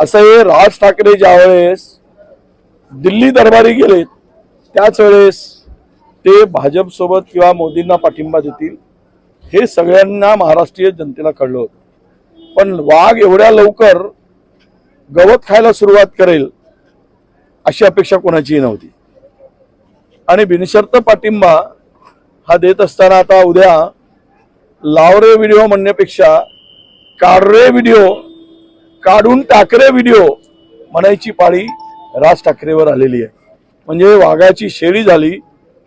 असं हे राज ठाकरे ज्यावेळेस दिल्ली दरबारी गेले त्याच वेळेस ते भाजप सोबत किंवा मोदींना पाठिंबा देतील हे सगळ्यांना महाराष्ट्रीय जनतेला कळलं होतं. पण वाघ एवढ्या लवकर गवत खायला सुरुवात करेल अशी अपेक्षा कोणाचीही नव्हती. आणि बिनशर्त पाठिंबा हा देत असताना आता उद्या लावरे व्हिडिओ म्हणण्यापेक्षा काढरे व्हिडिओ काढून टाकरे व्हिडिओ म्हणायची पाळी राज ठाकरेवर आलेली आहे. म्हणजे वाघाची शेळी झाली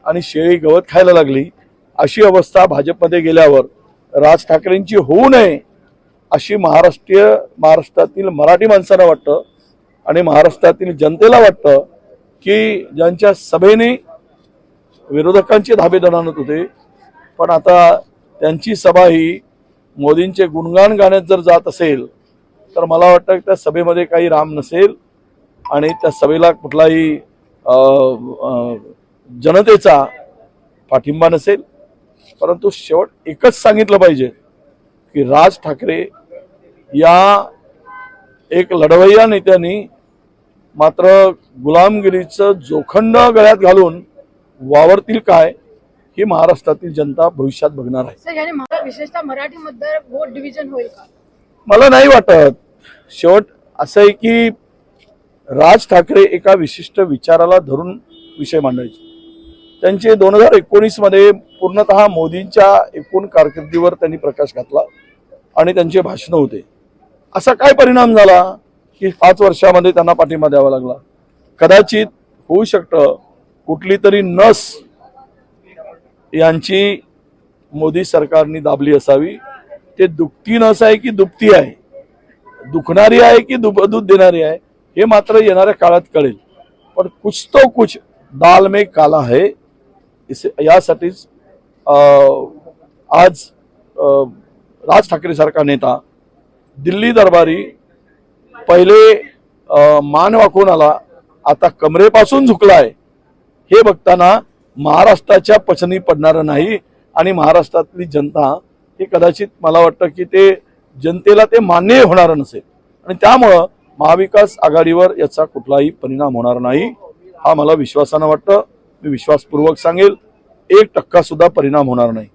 आणि शेळी गवत खायला लागली. अशी अवस्था भाजपमध्ये गेल्यावर राज ठाकरेंची होऊ नये अशी महाराष्ट्रीय महाराष्ट्रातील मराठी माणसांना वाटतं आणि महाराष्ट्रातील जनतेला वाटतं की ज्यांच्या सभेने विरोधकांचे धाबे दणानत होते. पण आता त्यांची सभा ही मोदींचे गुणगान गाण्यात जर जात असेल तर मला वाटतं की त्या सभेमध्ये काही राम नसेल आणि त्या सभेला कुठलाही जनतेचा पाठिंबा नसेल. परंतु शेवट एकच सांगितलं पाहिजे की राज ठाकरे या एक लढवय्या नेत्यांनी मात्र गुलामगिरीचं जोखंड गळ्यात घालून वावरतील काय ही महाराष्ट्रातील जनता भविष्यात बघणार आहे. विशेषतः मराठी मतदार वोट डिव्हिजन होईल का? मला नाही वाटत. शेवट असं आहे की राज ठाकरे एका विशिष्ट विचाराला धरून विषय मांडायचे. त्यांचे दोन हजार एकोणीसमध्ये पूर्णतः मोदींच्या एकूण कारकिर्दीवर त्यांनी प्रकाश घातला आणि त्यांचे भाषण होते. असा काय परिणाम झाला की पाच वर्षामध्ये त्यांना पाठिंबा द्यावा लागला? कदाचित होऊ शकतं. कुठली तरी नस यांची मोदी सरकारने दाबली असावी. ते दुखती नस आहे की दुपती आहे. दुखणारी आहे की दुब दूध देणारी आहे हे मात्र येणाऱ्या काळात कळेल. पण कुछ तो कुछ दाल में काला है इसे यासाठीच आज राज ठाकरे सारखा नेता दिल्ली दरबारी पहिले मान वाकून आला आता कमरेपासून झुकलाय. हे बघताना महाराष्ट्राच्या पचनी पडणारं नाही आणि महाराष्ट्रातली जनता हे कदाचित मला वाटतं की ते जनतेला ते मान्य होणार नसेल. आणि त्यामुळं महाविकास आघाडीवर याचा कुठलाही परिणाम होणार नाही हा मला विश्वासानं वाटतं. मी विश्वासपूर्वक सांगेल एक टक्का सुद्धा परिणाम होणार नाही.